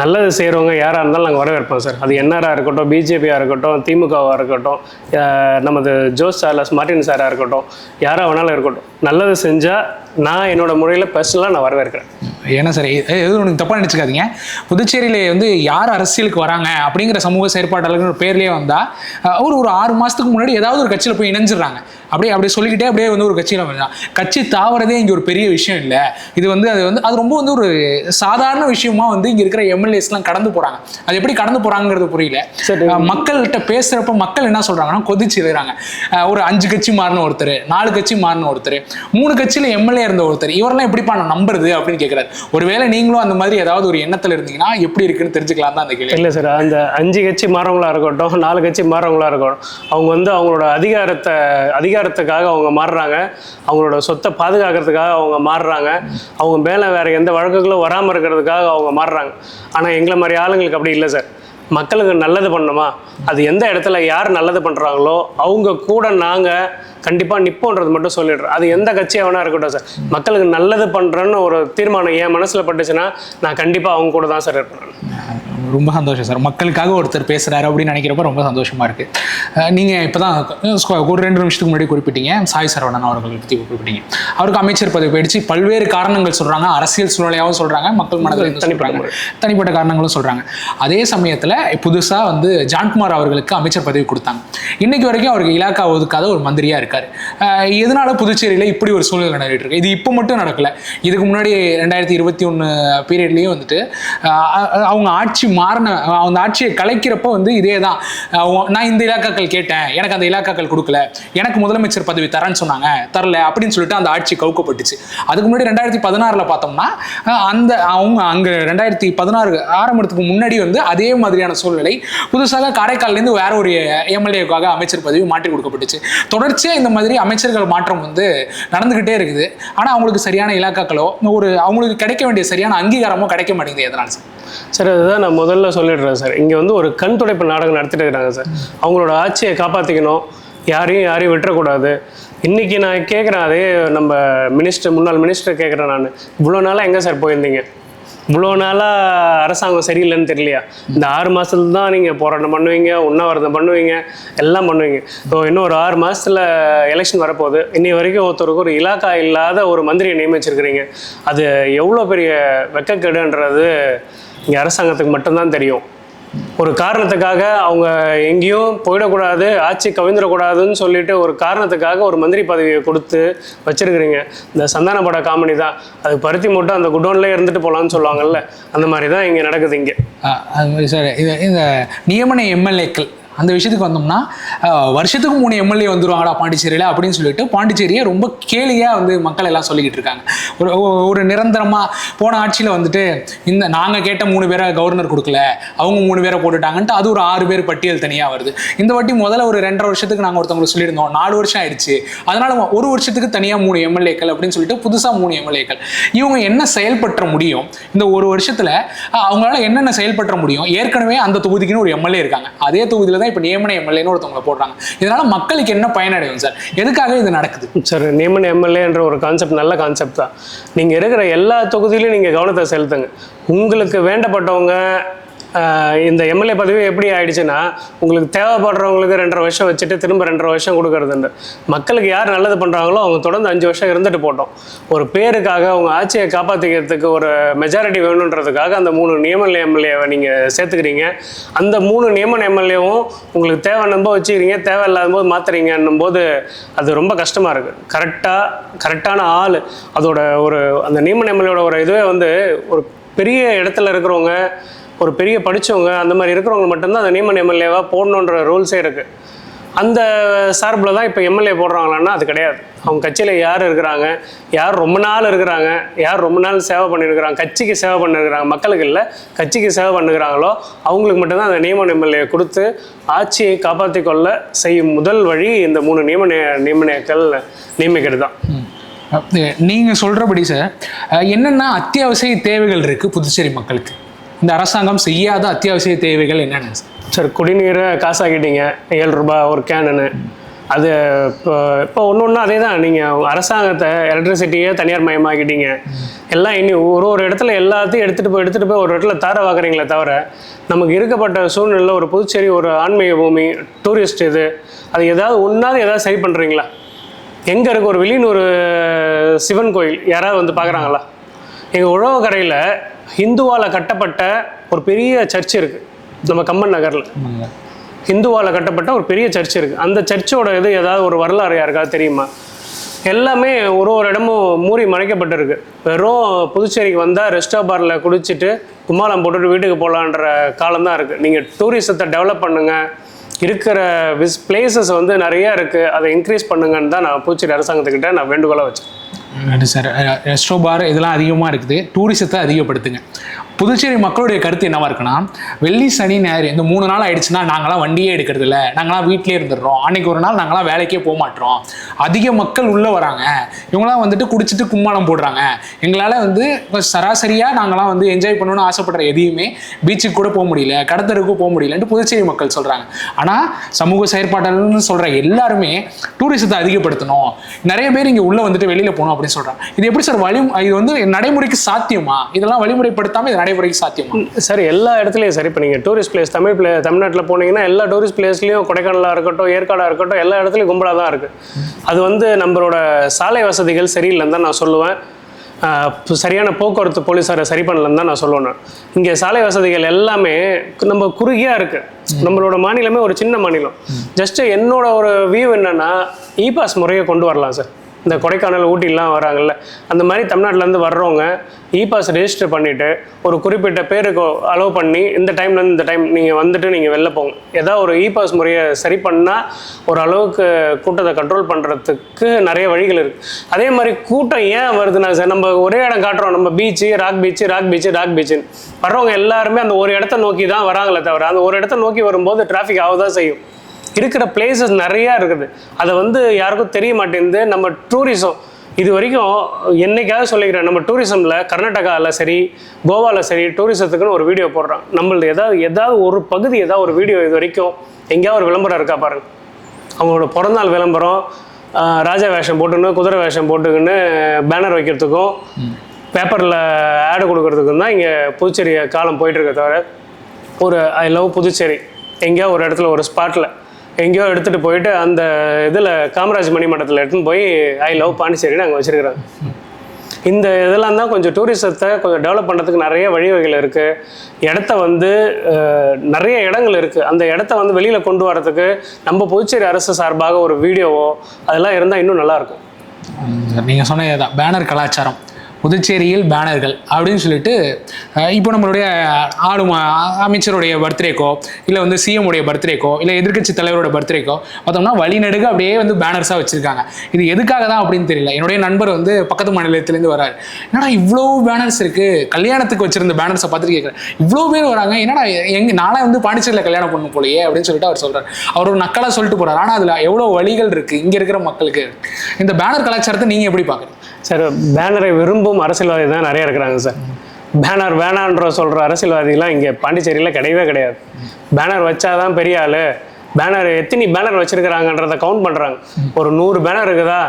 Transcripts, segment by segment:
நல்லது செய்கிறவங்க யாராக இருந்தாலும் நாங்கள் வரவேற்போம் சார். அது என்ஆராக இருக்கட்டும் பிஜேபியாக இருக்கட்டும் திமுகவாக இருக்கட்டும் நமது ஜோஸ் சார்லஸ் மார்டின் சாராக இருக்கட்டும் யாராக வேணாலும் இருக்கட்டும். நல்லது செஞ்சால் நான் என்னோடய முறையில் பர்சனலாக நான் வரவேற்கிறேன். ஏன்னா சார் எதுவும் ஒன்று தப்பாக நினச்சிக்காதீங்க. புதுச்சேரியில வந்து யார் அரசியலுக்கு வராங்க அப்படிங்கிற சமூக செயற்பாட்டாளர்கள் பேர்லேயே வந்தால் ஒரு ஒரு ஆறு மாதத்துக்கு முன்னாடி ஏதாவது ஒரு கட்சியில் போய் இணைஞ்சிடுறாங்க. அப்படியே அப்படியே சொல்லிக்கிட்டே அப்படியே வந்து ஒரு கட்சியில் வந்தான் கட்சி தாவறதே இங்கே ஒரு பெரிய விஷயம் இல்லை. இது வந்து அது வந்து அது ரொம்ப வந்து ஒரு சாதாரண விஷயமா வந்து இங்கே இருக்கிற எம்எல்ஏஸ்லாம் கடந்து போகிறாங்க அது எப்படி கடந்து போகிறாங்கிறது புரியல. மக்கள்கிட்ட பேசுகிறப்ப மக்கள் என்ன சொல்கிறாங்கன்னா கொதிச்சு எழுதுறாங்க. ஒரு அஞ்சு கட்சி மாறின ஒருத்தர் நாலு கட்சி மாறின ஒருத்தர் மூணு கட்சியில் எம்எல்ஏ இருந்த ஒருத்தர் இவரெல்லாம் எப்படிப்பா நான் நம்புறது அப்படின்னு கேட்குறாரு ஒருவேளை நீங்களும் அந்த மாதிரி ஏதாவது ஒரு எண்ணத்தில் இருந்தீங்கன்னா எப்படி இருக்குன்னு தெரிஞ்சுக்கலாம் தான் அந்த கேள்வி. இல்லை சார் அந்த அஞ்சு கட்சி மாறவங்களா இருக்கட்டும் நாலு கட்சி மாறவங்களா இருக்கட்டும் அவங்க வந்து அவங்களோட அதிகாரத்தை அதிகாரத்துக்காக அவங்க மாறுறாங்க அவங்களோட சொத்தை பாதுகாக்கிறதுக்காக அவங்க மாறுறாங்க அவங்க மேலே வேற எந்த வழக்குகளும் வராமல் இருக்கிறதுக்காக அவங்க மாறுறாங்க. ஆனால் எங்களை மாதிரி ஆளுங்களுக்கு அப்படி இல்லை சார். மக்களுக்கு நல்லது பண்ணணுமா? அது எந்த இடத்துல யார் நல்லது பண்ணுறாங்களோ அவங்க கூட நாங்கள் கண்டிப்பாக நிப்போன்றது மட்டும் சொல்லிடுறேன். அது எந்த கட்சியாக வேணா இருக்கட்டும் சார். மக்களுக்கு நல்லது பண்ணுறேன்னு ஒரு தீர்மானம் என் மனசில் பட்டுச்சுன்னா நான் கண்டிப்பாக அவங்க கூட தான் சார் இருப்பேன். ரொம்ப சந்தோஷம் சார். மக்களுக்காக ஒருத்தர் பேசுறாரு அப்படின்னு நினைக்கிறப்ப ரொம்ப சந்தோஷமா இருக்கு. அஹ் நீங்க இப்பதான் ஸ்கொ- ஒரு ரெண்டு நிமிஷத்துக்கு முன்னாடி குறிப்பிட்டீங்க. சாய் சரவணன் அவர்கள் பற்றி குறிப்பிட்டீங்க. அவருக்கு அமைச்சர் பதவி போயிடுச்சு. பல்வேறு காரணங்கள் சொல்றாங்க. அரசியல் சூழ்நிலையாகவும் சொல்றாங்க. மக்கள் மனதில் இருந்து தனிப்பட்ட காரணங்களும் சொல்றாங்க. அதே சமயத்துல புதுசா வந்து ஜான்குமார் அவர்களுக்கு அமைச்சர் பதவி கொடுத்தாங்க. இன்னைக்கு வரைக்கும் அவருக்கு இலாக்கா ஒதுக்காத ஒரு மந்திரியா இருக்காரு இருக்காரு. எதனால புதுச்சேரியில் இப்படி ஒரு சூழ்நிலை நடந்துட்டு இருக்கு? இது இப்போ மட்டும் நடக்கல. இதுக்கு முன்னாடி ரெண்டாயிரத்தி இருபத்தி ஒன்று பீரியட்லேயும் வந்துட்டு அவங்க ஆட்சி மாறின அந்த ஆட்சியை கலைக்கிறப்ப வந்து இதே தான் நான் இந்த இலாக்காக்கள் கேட்டேன். எனக்கு அந்த இலாக்காக்கள் கொடுக்கல. எனக்கு முதலமைச்சர் பதவி தரேன்னு சொன்னாங்க. தரல அப்படின்னு சொல்லிட்டு அந்த ஆட்சி கவுக்கப்பட்டுச்சு. அதுக்கு முன்னாடி ரெண்டாயிரத்தி பதினாறில் பார்த்தோம்னா அந்த அவங்க அங்கே ரெண்டாயிரத்தி பதினாறு ஆரம்பத்துக்கு முன்னாடி வந்து அதே மாதிரியான சூழ்நிலை. புதுசாக காரைக்கால்லேருந்து வேற ஒரு எம்எல்ஏக்காக அமைச்சர் பதவி மாற்றி கொடுக்கப்பட்டுச்சு. தொடர்ச்சியாக இந்த மாதிரி அமைச்சர்கள் மாற்றம் வந்து நடந்துக்கிட்டே இருக்குது. ஆனால் அவங்களுக்கு சரியான இலாக்காக்களோ ஒரு அவங்களுக்கு கிடைக்க வேண்டிய சரியான அங்கீகாரமோ கிடைக்க மாட்டேங்குது எதனால சார்? சார் அதுதான் நான் முதல்ல சொல்லிடுறேன் சார். இங்கே வந்து ஒரு கண் துடைப்பு நாடகம் நடத்திட்டு இருக்கிறாங்க சார். அவங்களோட ஆட்சியை காப்பாற்றிக்கணும் யாரையும் யாரையும் விட்டுறக்கூடாது. இன்றைக்கி நான் கேட்குறேன் அதே நம்ம மினிஸ்டர் முன்னாள் மினிஸ்டர் கேட்குறேன் நான். இவ்வளோ நாளாக எங்கே சார் போயிருந்தீங்க? இவ்வளோ நாளாக அரசாங்கம் சரியில்லைன்னு தெரியலையா? இந்த ஆறு மாதத்துல தான் நீங்கள் போராட்டம் பண்ணுவீங்க உண்ணாவிரதம் பண்ணுவீங்க எல்லாம் பண்ணுவீங்க. ஸோ இன்னும் ஒரு ஆறு மாதத்தில் எலெக்ஷன் வரப்போகுது. இன்னி வரைக்கும் ஒருத்தருக்கு ஒரு இலாக்கா இல்லாத ஒரு மந்திரியை நியமிச்சிருக்கிறீங்க. அது எவ்வளோ பெரிய வெக்கக்கேடுன்றது இங்கே அரசாங்கத்துக்கு மட்டும்தான் தெரியும். ஒரு காரணத்துக்காக அவங்க எங்கேயும் போயிடக்கூடாது ஆட்சி கவிழ்ந்துடக்கூடாதுன்னு சொல்லிட்டு ஒரு காரணத்துக்காக ஒரு மந்திரி பதவியை கொடுத்து வச்சிருக்கிறீங்க. இந்த சந்தான பட காமெடி தான். அது பருத்தி மட்டும் அந்த குடோன்லேயே இருந்துட்டு போகலான்னு சொல்லுவாங்கல்ல அந்த மாதிரி தான் இங்கே நடக்குது இங்கே. அது அது சார் இது இந்த நியமன எம்எல்ஏக்கள் அந்த விஷயத்துக்கு வந்தோம்னா வருஷத்துக்கு மூணு எம்எல்ஏ வந்துருவாங்கடா பாண்டிச்சேரியில் அப்படின்னு சொல்லிட்டு பாண்டிச்சேரியை ரொம்ப கேலியாக வந்து மக்கள் எல்லாம் சொல்லிக்கிட்டு இருக்காங்க. ஒரு ஒரு நிரந்தரமாக போன ஆட்சியில் வந்துட்டு இந்த நாங்கள் கேட்ட மூணு பேரை கவர்னர் கொடுக்கல அவங்க மூணு பேரை போட்டுட்டாங்கன்ட்டு அது ஒரு ஆறு பேர் பட்டியல் தனியாக வருது. இந்த வாட்டி முதல்ல ஒரு ரெண்டரை வருஷத்துக்கு நாங்கள் ஒருத்தவங்களுக்கு சொல்லியிருந்தோம் நாலு வருஷம் ஆயிடுச்சு. அதனால ஒரு வருஷத்துக்கு தனியாக மூணு எம்எல்ஏக்கள் அப்படின்னு சொல்லிட்டு புதுசாக மூணு எம்எல்ஏக்கள் இவங்க என்ன செயல்பற்ற முடியும்? இந்த ஒரு வருஷத்தில் அவங்களால என்னென்ன செயல்பற்ற முடியும்? ஏற்கனவே அந்த தொகுதிக்குன்னு ஒரு எம்எல்ஏ இருக்காங்க. அதே தொகுதியில் தான் இப்போ நியமன எம்எல்ஏன்னு ஒருத்தவங்களை போடுறாங்க. இதனால மக்களுக்கு என்ன பயனடையும் சார்? எதுக்காக இது நடக்குது? சார் நியமன எம்எல்ஏன்ற ஒரு கான்செப்ட் நல்ல கான்செப்ட் தான். நீங்கள் இருக்கிற எல்லா தொகுதியிலையும் நீங்கள் கவனத்தை செலுத்துங்க. உங்களுக்கு வேண்டப்பட்டவங்க இந்த எம்எல்ஏ பதவி எப்படி ஆயிடுச்சுன்னா உங்களுக்கு தேவைப்படுறவங்களுக்கு ரெண்டரை வருஷம் வச்சுட்டு திரும்ப ரெண்டரை வருஷம் கொடுக்கறதுண்டு. மக்களுக்கு யார் நல்லது பண்ணுறாங்களோ அவங்க தொடர்ந்து அஞ்சு வருஷம் இருந்துட்டு போட்டோம். ஒரு பேருக்காக அவங்க ஆட்சியை காப்பாற்றிக்கிறதுக்கு ஒரு மெஜாரிட்டி வேணுன்றதுக்காக அந்த மூணு நியமன எம்எல்ஏவை நீங்கள் சேர்த்துக்கிறீங்க. அந்த மூணு நியமன எம்எல்ஏவும் உங்களுக்கு தேவை நம்ப வச்சுக்கிறீங்க தேவை இல்லாத போது மாத்துறீங்கன்னும் போது அது ரொம்ப கஷ்டமாக இருக்குது கரெக்டாக கரெக்டான ஆள். அதோட ஒரு அந்த நியமன எம்எல்ஏவோட ஒரு இதுவே வந்து ஒரு பெரிய இடத்துல இருக்கிறவங்க ஒரு பெரிய படிச்சவங்க அந்த மாதிரி இருக்கிறவங்க மட்டும்தான் அந்த நியமன எம்எல்ஏவாக போடணுன்ற ரூல்ஸே இருக்குது அந்த சார்பில் தான் இப்போ எம்எல்ஏ போடுறாங்களான்னா அது கிடையாது. அவங்க கட்சியில் யார் இருக்கிறாங்க யார் ரொம்ப நாள் இருக்கிறாங்க யார் ரொம்ப நாள் சேவை பண்ணியிருக்கிறாங்க கட்சிக்கு சேவை பண்ணிருக்கிறாங்க மக்களுக்கு இல்லை கட்சிக்கு சேவை பண்ணுகிறாங்களோ அவங்களுக்கு மட்டும்தான் அந்த நியமன எம்எல்ஏ கொடுத்து ஆட்சியை காப்பாற்றி கொள்ள செய்யும் முதல் வழி இந்த மூணு நியமன நியமனங்கள் நியமிக்கிறது தான். நீங்கள் சொல்கிறபடி சார் என்னென்னா என்னென்ன அத்தியாவசிய தேவைகள் இருக்குது புதுச்சேரி மக்களுக்கு. இந்த அரசாங்கம் செய்யாத அத்தியாவசிய தேவைகள் என்னென்ன? சார் குடிநீரை காசாக்கிட்டீங்க. ஏழு ரூபாய் ஒரு கேனு அது இப்போ இப்போ ஒன்று ஒன்று அதே தான் நீங்கள் அரசாங்கத்தை எலக்ட்ரிசிட்டியை தனியார் மயமாக்கிட்டீங்க. எல்லாம் இனி ஒரு ஒரு இடத்துல எல்லாத்தையும் எடுத்துகிட்டு போய் எடுத்துகிட்டு போய் ஒரு இடத்துல தார வாக்குறீங்களே தவிர நமக்கு இருக்கப்பட்ட சூழ்நிலையில் ஒரு புதுச்சேரி ஒரு ஆன்மீக பூமி டூரிஸ்ட் இது அது ஏதாவது ஒன்றாவது ஏதாவது சரி பண்ணுறீங்களா எங்கே இருக்குது ஒரு வெளியின் ஒரு சிவன் கோயில்? யாராவது வந்து பார்க்குறாங்களா? எங்கள் உழவு கடையில் ஹிந்துவால் கட்டப்பட்ட ஒரு பெரிய சர்ச் இருக்குது நம்ம கம்மன் நகரில். ஹிந்துவால் கட்டப்பட்ட ஒரு பெரிய சர்ச் இருக்குது அந்த சர்ச்சோட இது ஏதாவது ஒரு வரலாறு யாருக்காவது தெரியுமா? எல்லாமே ஒரு ஒரு இடமும் மூடி மறைக்கப்பட்டிருக்கு. வெறும் புதுச்சேரிக்கு வந்தால் ரெஸ்டோ பாரில் குடிச்சிட்டு கும்மாளம் போட்டுட்டு வீட்டுக்கு போகலான்ற காலம் தான் இருக்குது நீங்கள் டூரிசத்தை டெவலப் பண்ணுங்கள் இருக்கிற விஸ் பிளேசஸ் வந்து நிறையா இருக்குது அதை இன்க்ரீஸ் பண்ணுங்கன்னு தான் நான் புதுச்சேரி அரசாங்கத்துக்கிட்ட நான் வேண்டுகோளாக வச்சேன் சார். ரெஸ்ட்ரோ பார் இதெல்லாம் அதிகமாக இருக்குது. டூரிசத்தை அதிகப்படுத்துங்க. புதுச்சேரி மக்களுடைய கருத்து என்னவா இருக்குன்னா வெள்ளி சனி ஞாயிறு இந்த மூணு நாள் ஆயிடுச்சுன்னா நாங்களாம் வண்டியே எடுக்கிறது இல்லை. நாங்களாம் வீட்டிலே இருந்துடுறோம். அன்னைக்கு ஒரு நாள் நாங்களாம் வேலைக்கே போக மாட்டோம். அதிக மக்கள் உள்ளே வராங்க. இவங்களாம் வந்துட்டு குடிச்சிட்டு கும்மாளம் போடுறாங்க. எங்களால் வந்து கொஞ்சம் சராசரியாக நாங்களாம் வந்து என்ஜாய் பண்ணணும்னு ஆசைப்படுற எதையுமே பீச்சுக்கு கூட போக முடியல. கடத்தருக்கு போக முடியலன்ட்டு புதுச்சேரி மக்கள் சொல்கிறாங்க ஆனால் சமூக செயற்பாட்டாளர்னு சொல்கிற எல்லாருமே டூரிசத்தை அதிகப்படுத்தணும். நிறைய பேர் இங்கே உள்ளே வந்துட்டு வெளியில் போகணும் அப்படின்னு சொல்கிறாங்க இது எப்படி சார் வழி இது வந்து நடைமுறைக்கு சாத்தியமா? இதெல்லாம் வழிமுறைப்படுத்தாமல் இது நடைமுறைக்கு சாத்தியமா? சார் எல்லா இடத்துலையும் சரி. இப்போ நீங்கள் டூரிஸ்ட் பிளேஸ் தமிழ் பிளே தமிழ்நாட்டில் போனீங்கன்னா எல்லா டூரிஸ்ட் பிளேஸ்லையும் கொடைக்கானலாக இருக்கட்டும் ஏற்காடாக இருக்கட்டும் எல்லா இடத்துலையும் கும்பலாக தான் இருக்குது அது வந்து நம்மளோட சாலை வசதிகள் சரியில்லைன்னு தான் நான் சொல்லுவேன். சரியான போக்குவரத்து போலீஸாரை சரி பண்ணலன்னு தான் நான் சொல்லுவேன். இங்கே சாலை வசதிகள் எல்லாமே நம்ம குறுகியாக இருக்குது நம்மளோட மாநிலமே ஒரு சின்ன மாநிலம். ஜஸ்ட்டு என்னோட ஒரு வியூ என்னன்னா இ பாஸ் முறையை கொண்டு வரலாம் சார் இந்த கொடைக்கானல் ஊட்டிலாம் வராங்கல்ல அந்த மாதிரி தமிழ்நாட்டிலேருந்து வர்றவங்க இ பாஸ் ரெஜிஸ்டர் பண்ணிவிட்டு ஒரு குறிப்பிட்ட பேருக்கு அலோவ் பண்ணி இந்த டைம்லேருந்து இந்த டைம் நீங்கள் வந்துட்டு நீங்கள் வெளில போங்க. ஏதாவது ஒரு இ பாஸ் முறையை சரி பண்ணால் ஒரு அளவுக்கு கூட்டத்தை கண்ட்ரோல் பண்ணுறதுக்கு நிறைய வழிகள் இருக்குது அதே மாதிரி கூட்டம் ஏன் வருதுன்னா சார் நம்ம ஒரே இடம் காட்டுறோம் நம்ம beach rock beach rock beach rock பீச்சுன்னு வர்றவங்க எல்லாருமே அந்த ஒரு இடத்த நோக்கி தான் வராங்களே தவிர அந்த ஒரு இடத்த நோக்கி வரும்போது டிராஃபிக் ஆகதான் செய்யும். இருக்கிற பிளேசஸ் நிறையா இருக்குது. அதை வந்து யாருக்கும் தெரிய மாட்டேங்குது. நம்ம டூரிசம் இது வரைக்கும் என்னைக்காவது சொல்லிக்கிறேன் நம்ம டூரிசமில் கர்நாடகாவில் சரி கோவாவில் சரி டூரிசத்துக்குன்னு ஒரு வீடியோ போடுறோம் நம்மளது ஏதாவது ஏதாவது ஒரு பகுதி ஏதாவது ஒரு வீடியோ இது வரைக்கும் எங்கேயாவது ஒரு விளம்பரம் இருக்கா பாருங்க. அவங்களோட பிறந்தநாள் விளம்பரம் ராஜா வேஷம் போட்டுன்னு குதிரை வேஷம் போட்டுக்கின்னு பேனர் வைக்கிறதுக்கும் பேப்பரில் ஆடு கொடுக்கறதுக்கும் தான் இங்கே புதுச்சேரி காலம் போயிட்டுருக்க தவிர ஒரு ஐ லவ் புதுச்சேரி. எங்கேயா ஒரு இடத்துல ஒரு ஸ்பாட்டில் எங்கேயோ எடுத்துகிட்டு போயிட்டு அந்த இதில் காமராஜ் மணிமண்டத்தில் எடுத்துன்னு போய் ஐ லவ் பாண்டிச்சேரின்னு அங்கே வச்சுருக்குறாங்க இந்த இதெல்லாம் தான் கொஞ்சம் டூரிசத்தை கொஞ்சம் டெவலப் பண்ணுறதுக்கு நிறைய வழிவகைகள் இருக்குது இடத்த வந்து நிறைய இடங்கள் இருக்குது அந்த இடத்த வந்து வெளியில் கொண்டு வரதுக்கு நம்ம புதுச்சேரி அரசு சார்பாக ஒரு வீடியோவோ அதெல்லாம் இருந்தால் இன்னும் நல்லாயிருக்கும் நீங்கள் சொன்னது தான் பேனர் கலாச்சாரம். புதுச்சேரியில் பேனர்கள் அப்படின்னு சொல்லிட்டு இப்போ நம்மளுடைய ஆளும் அமைச்சருடைய பர்த்டேக்கோ இல்லை வந்து சிஎம் உடைய பர்த்டேக்கோ இல்லை எதிர்க்கட்சி தலைவரோட பர்த்டேக்கோ பார்த்தோம்னா வழிநடுக அப்படியே வந்து பேனர்ஸாக வச்சுருக்காங்க. இது எதுக்காக தான் அப்படின்னு தெரியல. என்னுடைய நண்பர் வந்து பக்கத்து மாநிலத்திலேருந்து வராரு. என்னடா இவ்வளோ பேனர்ஸ் இருக்குது கல்யாணத்துக்கு வச்சிருந்த பேனர்ஸை பார்த்துட்டு கேட்குறேன் இவ்வளோ பேர் வராங்க. என்னடா எங்க நானே வந்து பாண்டிச்சேரியில் கல்யாணம் பண்ண போலையே அப்படின்னு சொல்லிட்டு அவர் சொல்கிறார் அவர் ஒரு நக்கலாக சொல்லிட்டு போகிறார் ஆனால் அதில் எவ்வளோ வழிகள் இருக்குது இங்கே இருக்கிற மக்களுக்கு. இந்த பேனர் கலாச்சாரத்தை நீங்கள் எப்படி பார்க்குறீங்க? சார் பேனரை விரும்பும் அரசியல்வாதி தான் நிறைய இருக்கிறாங்க சார். பேனர் வேணான்ற சொல்கிற அரசியல்வாதிலாம் இங்கே பாண்டிச்சேரியில் கிடையவே கிடையாது. பேனர் வச்சாதான் பெரிய ஆள். பேனர் எத்தனை பேனர் வச்சிருக்கிறாங்கன்றத கவுண்ட் பண்ணுறாங்க ஒரு நூறு பேனர் இருக்குதா?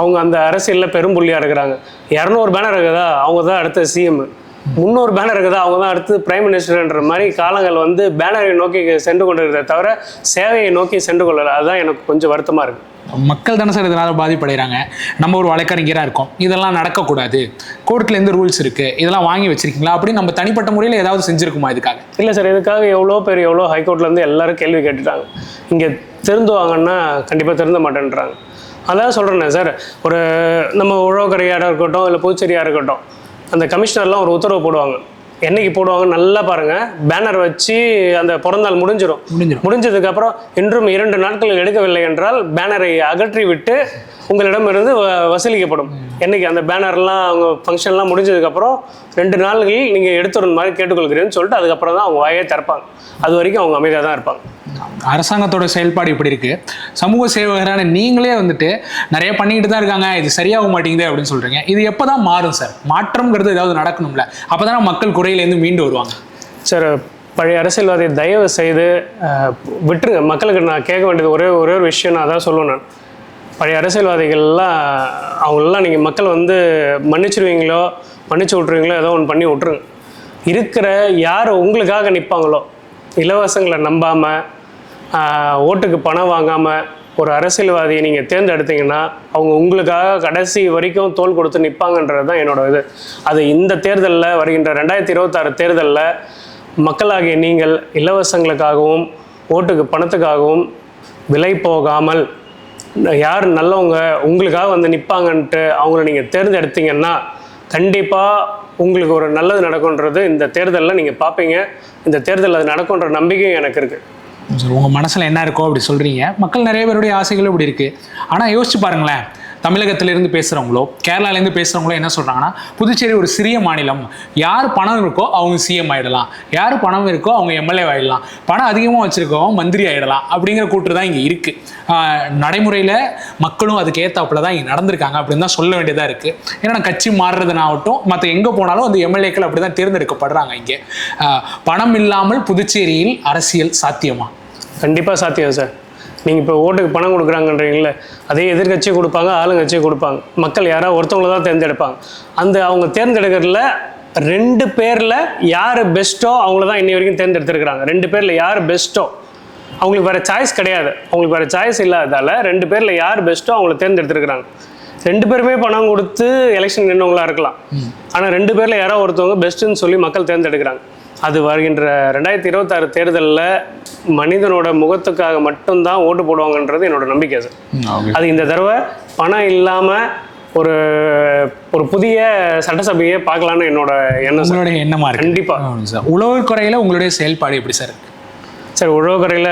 அவங்க அந்த அரசியலில் பெரும்புள்ளியாக இருக்கிறாங்க. இரநூறு பேனர் இருக்குதா? அவங்க தான் அடுத்த சிஎம் முந்நூறு பேனர் இருக்குதா? அவங்க தான் அடுத்து பிரைம் மினிஸ்டர்ன்ற மாதிரி காலங்கள் வந்து பேனரை நோக்கி சென்று கொண்டிருக்கிறத தவிர சேவையை நோக்கி சென்று கொள்ளலை. அதுதான் எனக்கு கொஞ்சம் வருத்தமாக இருக்குது மக்கள் தானே சார் இதனால் பாதிப்படைகிறாங்க நம்ம ஒரு வழக்கறிஞராக இருக்கோம். இதெல்லாம் நடக்கக்கூடாது. கோர்ட்லேருந்து ரூல்ஸ் இருக்குது இதெல்லாம் வாங்கி வச்சிருக்கீங்களா? அப்படின்னு நம்ம தனிப்பட்ட முறையில் ஏதாவது செஞ்சுருக்குமா இதுக்காக? இல்லை சார் இதுக்காக எவ்வளோ பேர் எவ்வளோ ஹைகோர்ட்லேருந்து எல்லாரும் கேள்வி கேட்டுட்டாங்க. இங்கே திருந்துவாங்கன்னா கண்டிப்பாக திருந்த மாட்டேன்றாங்க. அதான் சொல்கிறேன் சார் ஒரு நம்ம உழவக்கரையாக இருக்கட்டும் இல்லை புதுச்சேரியாக இருக்கட்டும் அந்த கமிஷனர்லாம் ஒரு உத்தரவு போடுவாங்க. என்னைக்கு போடுவாங்க நல்லா பாருங்கள் பேனர் வச்சு அந்த பிறந்தநாள் முடிஞ்சிடும் முடிஞ்சிடும் முடிஞ்சதுக்கப்புறம் இன்றும் இரண்டு நாட்கள் எடுக்கவில்லை என்றால் பேனரை அகற்றி விட்டு உங்களிடமிருந்து வ- வசூலிக்கப்படும். என்னைக்கு அந்த பேனர்லாம் அவங்க ஃபங்க்ஷன்லாம் முடிஞ்சதுக்கப்புறம் ரெண்டு நாள்களில் நீங்கள் எடுத்துடணும் மாதிரி கேட்டுக்கொள்கிறேன்னு சொல்லிட்டு அதுக்கப்புறம் தான் அவங்க வாயே திறப்பாங்க. அது வரைக்கும் அவங்க அமைதியாக தான் இருப்பாங்க. அரசாங்கத்தோட செயல்பாடு இப்படி இருக்கு. சமூக சேவகரான நீங்களே வந்துட்டு நிறைய பண்ணிக்கிட்டு தான் இருக்காங்க. இது சரியாக மாட்டேங்குது அப்படின்னு சொல்றீங்க. இது எப்போ தான் மாறும் சார்? மாற்றம்ங்கிறது ஏதாவது நடக்கணும்ல. அப்போ தானே மக்கள் குறையிலேருந்து மீண்டு வருவாங்க. சார் பழைய அரசியல்வாதி தயவு செய்து விட்டுருங்க. மக்களுக்கு நான் கேட்க வேண்டியது ஒரே ஒரே ஒரு விஷயம் நான் அதான் சொல்லுவேன் நான் பழைய அரசியல்வாதிகள்லாம் அவங்களெல்லாம் நீங்கள் மக்கள் வந்து மன்னிச்சிருவீங்களோ மன்னிச்சு விட்ருவீங்களோ ஏதோ ஒன்று பண்ணி விட்ருங்க இருக்கிற யார் உங்களுக்காக நிற்பாங்களோ இலவசங்களை நம்பாமல் ஓட்டுக்கு பணம் வாங்காமல் ஒரு அரசியல்வாதியை நீங்கள் தேர்ந்தெடுத்தீங்கன்னா அவங்க உங்களுக்காக கடைசி வரைக்கும் தோல் கொடுத்து நிற்பாங்கன்றது தான் என்னோட இது. அது இந்த தேர்தலில் வருகின்ற ரெண்டாயிரத்தி இருபத்தாறு தேர்தலில் மக்களாகிய நீங்கள் இலவசங்களுக்காகவும் ஓட்டுக்கு பணத்துக்காகவும் விலை போகாமல் யார் நல்லவங்க உங்களுக்காக வந்து நிற்பாங்கன்ட்டு அவங்கள நீங்கள் தேர்ந்தெடுத்தீங்கன்னா கண்டிப்பாக உங்களுக்கு ஒரு நல்லது நடக்கும்ன்றது இந்த தேர்தலில் நீங்கள் பார்ப்பீங்க இந்த தேர்தலில் அது நடக்கும்ன்ற நம்பிக்கையும் எனக்கு இருக்குது சார் உங்கள் மனசில் என்ன இருக்கோ அப்படி சொல்கிறீங்க மக்கள் நிறைய பேருடைய ஆசைகளும் இப்படி இருக்குது ஆனால் யோசிச்சு பாருங்களேன். தமிழகத்திலேருந்து பேசுகிறவங்களோ கேரளாலேருந்து பேசுகிறவங்களோ என்ன சொல்கிறாங்கன்னா புதுச்சேரி ஒரு சிறிய மாநிலம். யார் பணம் இருக்கோ அவங்க சிஎம் ஆகிடலாம் யார் பணம் இருக்கோ அவங்க எம்எல்ஏ ஆகிடலாம் பணம் அதிகமாக வச்சுருக்கவங்க மந்திரி ஆகிடலாம் அப்படிங்கிற கூற்று தான் இங்கே இருக்குது நடைமுறையில் மக்களும் அதுக்கு ஏற்றாப்புல தான் இங்கே நடந்திருக்காங்க அப்படின்னு தான் சொல்ல வேண்டியதாக இருக்குது ஏன்னா கட்சி மாறுறதுனாகட்டும் மற்ற எங்கே போனாலும் அந்த எம்எல்ஏக்கள் அப்படி தான் தேர்ந்தெடுக்கப்படுறாங்க இங்கே. பணம் இல்லாமல் புதுச்சேரியில் அரசியல் சாத்தியமா? கண்டிப்பாக சாத்தியம் சார். நீங்கள் இப்போ ஓட்டுக்கு பணம் கொடுக்குறாங்கன்றீங்களே அதே எதிர்க்கட்சி கொடுப்பாங்க ஆளுங்கட்சி கொடுப்பாங்க. மக்கள் யாராவது ஒருத்தவங்கள தான் தேர்ந்தெடுப்பாங்க. அந்த அவங்க தேர்ந்தெடுக்கிறதுல ரெண்டு பேரில் யார் பெஸ்ட்டோ அவங்கள தான் இன்னி வரைக்கும் தேர்ந்தெடுத்திருக்கிறாங்க. ரெண்டு பேரில் யார் பெஸ்ட்டோ அவங்களுக்கு வேறு சாய்ஸ் கிடையாது. அவங்களுக்கு வேறு சாய்ஸ் இல்லாததால் ரெண்டு பேரில் யார் பெஸ்ட்டோ அவங்கள தேர்ந்தெடுத்திருக்கிறாங்க. ரெண்டு பேருமே பணம் கொடுத்து எலெக்ஷன் நின்றவங்களா இருக்கலாம். ஆனால் ரெண்டு பேரில் யாரோ ஒருத்தவங்க பெஸ்ட்டுன்னு சொல்லி மக்கள் தேர்ந்தெடுக்கிறாங்க. அது வருகின்ற ரெண்டாயிரத்தி இருபத்தாறு தேர்தலில் மனிதனோட முகத்துக்காக மட்டும்தான் ஓட்டு போடுவாங்கன்றது என்னோட நம்பிக்கை சார். அது இந்த தடவை பணம் இல்லாமல் ஒரு ஒரு புதிய சட்டசபையை பார்க்கலான்னு என்னோட எண்ணம் எண்ணமா கண்டிப்பாக உழவர் குறையில உங்களுடைய செயல்பாடு எப்படி சார்? சார் உழவுக்கரையில்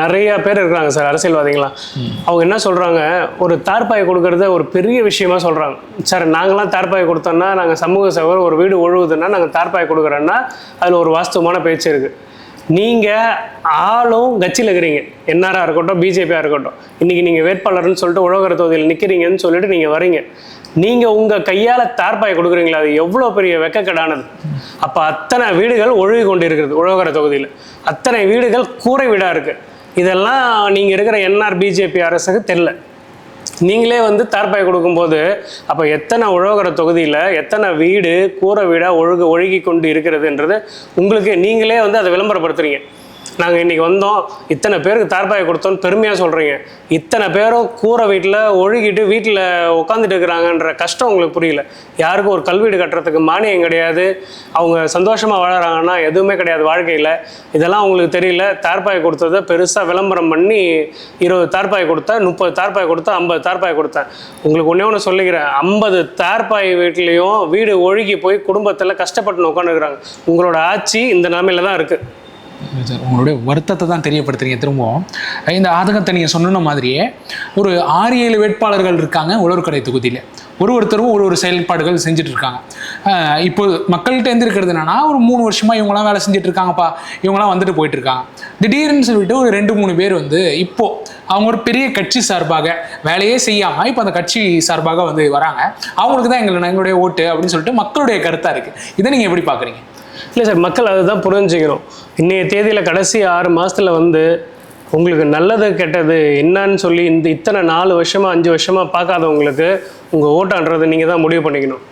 நிறைய பேர் இருக்கிறாங்க சார் அரசியல்வாதிகளாம் அவங்க என்ன சொல்கிறாங்க ஒரு தார்பாய் கொடுக்கறத ஒரு பெரிய விஷயமா சொல்கிறாங்க சார் நாங்களாம் தார்பாய் கொடுத்தோன்னா நாங்கள் சமூக சேவை ஒரு வீடு ஒழுகுதுன்னா நாங்கள் தார்பாய் கொடுக்குறோன்னா அதில் ஒரு வாஸ்தவமான பேச்சு இருக்குது நீங்கள் ஆளும் கட்சியில் இருக்கிறீங்க. என்ஆராக இருக்கட்டும் பிஜேபியாக இருக்கட்டும். இன்றைக்கி நீங்கள் வேட்பாளர்னு சொல்லிட்டு உழவகர தொகுதியில் நிற்கிறீங்கன்னு சொல்லிட்டு நீங்கள் வரீங்க. நீங்கள் உங்கள் கையால் தார்பாய் கொடுக்குறீங்களா அது எவ்வளோ பெரிய வெக்கக்கடானது. அப்போ அத்தனை வீடுகள் ஒழுகி கொண்டு இருக்கிறது உழவகர தொகுதியில். அத்தனை வீடுகள் கூரை வீடாக இருக்குது இதெல்லாம் நீங்கள் இருக்கிற என்ஆர் பிஜேபி அரசுக்கு தெரில நீங்களே வந்து தார்பாய் கொடுக்கும்போது அப்போ எத்தனை உழவகர தொகுதியில் எத்தனை வீடு கூரை வீடாக ஒழுகு ஒழுகி கொண்டு இருக்கிறதுன்றது உங்களுக்கு நீங்களே வந்து அதை விளம்பரப்படுத்துறீங்க. நாங்கள் இன்றைக்கி வந்தோம் இத்தனை பேருக்கு தார்பாய் கொடுத்தோன்னு பெருமையாக சொல்கிறீங்க இத்தனை பேரும் கூரை வீட்டில் ஒழுகிட்டு வீட்டில் உட்காந்துட்டு இருக்கிறாங்கன்ற கஷ்டம் உங்களுக்கு புரியல. யாருக்கும் ஒரு கல்வீடு கட்டுறதுக்கு மானியம் கிடையாது. அவங்க சந்தோஷமாக வாழறாங்கன்னா எதுவுமே கிடையாது வாழ்க்கையில். இதெல்லாம் உங்களுக்கு தெரியல. தார்பாய் கொடுத்ததை பெருசாக விளம்பரம் பண்ணி இருபது தார்பாய் கொடுத்தா முப்பது தார்பாய் கொடுத்தா ஐம்பது தார்பாய் கொடுத்தேன். உங்களுக்கு ஒன்றே ஒன்று சொல்லிக்கிறேன். ஐம்பது தார்பாய் வீட்லேயும் வீடு ஒழுகி போய் குடும்பத்தில் கஷ்டப்பட்டு உட்காந்துருக்குறாங்க உங்களோட ஆட்சி இந்த நிலமையில தான் இருக்குது சார் உங்களுடைய வருத்தத்தை தான் தெரியப்படுத்துறீங்க திரும்பவும். இந்த ஆதகத்தை நீங்கள் சொன்ன மாதிரியே ஒரு ஆறு ஏழு வேட்பாளர்கள் இருக்காங்க உழவுக்கடை தொகுதியில். ஒரு ஒருத்தரும் ஒரு ஒரு செயல்பாடுகள் செஞ்சுட்டு இருக்காங்க. இப்போ மக்கள்கிட்ட இருந்து இருக்கிறது என்னன்னா ஒரு மூணு வருஷமா இவங்களாம் வேலை செஞ்சுட்டு இருக்காங்கப்பா இவங்களாம் வந்துட்டு போயிட்டு இருக்காங்க. திடீர்னு சொல்லிட்டு ஒரு ரெண்டு மூணு பேர் வந்து இப்போ அவங்க ஒரு பெரிய கட்சி சார்பாக வேலையே செய்யாமல் இப்போ அந்த கட்சி சார்பாக வந்து வராங்க. அவங்களுக்கு தான் எங்களை எங்களுடைய ஓட்டு அப்படின்னு சொல்லிட்டு மக்களுடைய கருத்தாக இருக்குது இதை நீங்கள் எப்படி பார்க்குறீங்க இல்லை சார் மக்கள் அதுதான் புரிஞ்சுக்கணும். இன்றைய தேதியில் கடைசி ஆறு மாதத்தில் வந்து உங்களுக்கு நல்லது கெட்டது என்னன்னு சொல்லி இந்த இத்தனை நாலு வருஷமாக அஞ்சு வருஷமாக பார்க்காதவங்களுக்கு உங்கள் ஓட்டான்றதை நீங்கள் தான் முடிவு பண்ணிக்கணும்.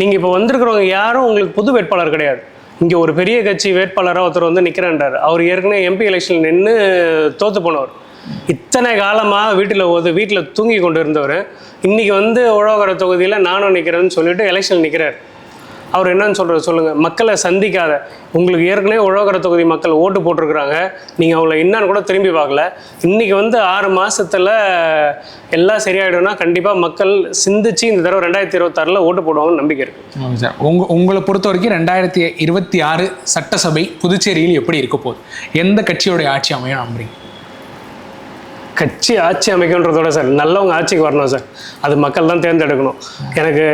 நீங்கள் இப்போ வந்திருக்கிறவங்க யாரும் உங்களுக்கு புது வேட்பாளர் கிடையாது. இங்கே ஒரு பெரிய கட்சி வேட்பாளராக ஒருத்தர் வந்து நிற்கிறேன்றார் அவர் ஏற்கனவே எம்பி எலெக்ஷன் நின்று தோற்று போனவர். இத்தனை காலமாக வீட்டில் ஒரு வீட்டில் தூங்கி கொண்டு இருந்தவர் இன்றைக்கி வந்து உழவகர தொகுதியில் நானும் நிற்கிறேன்னு சொல்லிட்டு எலெக்ஷன் நிற்கிறார் அவர் என்னன்னு சொல்கிறது சொல்லுங்கள் மக்களை சந்திக்காத. உங்களுக்கு ஏற்கனவே உழவகர தொகுதி மக்கள் ஓட்டு போட்டிருக்கிறாங்க. நீங்கள் அவங்கள என்னன்னு கூட திரும்பி பார்க்கல. இன்றைக்கி வந்து ஆறு மாதத்தில் எல்லாம் சரியாயிடும்னா கண்டிப்பாக மக்கள் சிந்திச்சு இந்த தடவை ரெண்டாயிரத்தி இருபத்தாறில் ஓட்டு போடுவாங்கன்னு நம்பிக்கை இருக்குது ஆமாம் சார். உங்கள் உங்களை பொறுத்த வரைக்கும் ரெண்டாயிரத்தி இருபத்தி ஆறு சட்டசபை புதுச்சேரியில் எப்படி இருக்க போகுது? எந்த கட்சியோடைய ஆட்சி அமையும் நம்புறீங்க? கட்சி ஆட்சி அமைக்கன்றதோட சார் நல்லவங்க ஆட்சிக்கு வரணும் சார். அது மக்கள் தான் தேர்ந்தெடுக்கணும். எனக்கு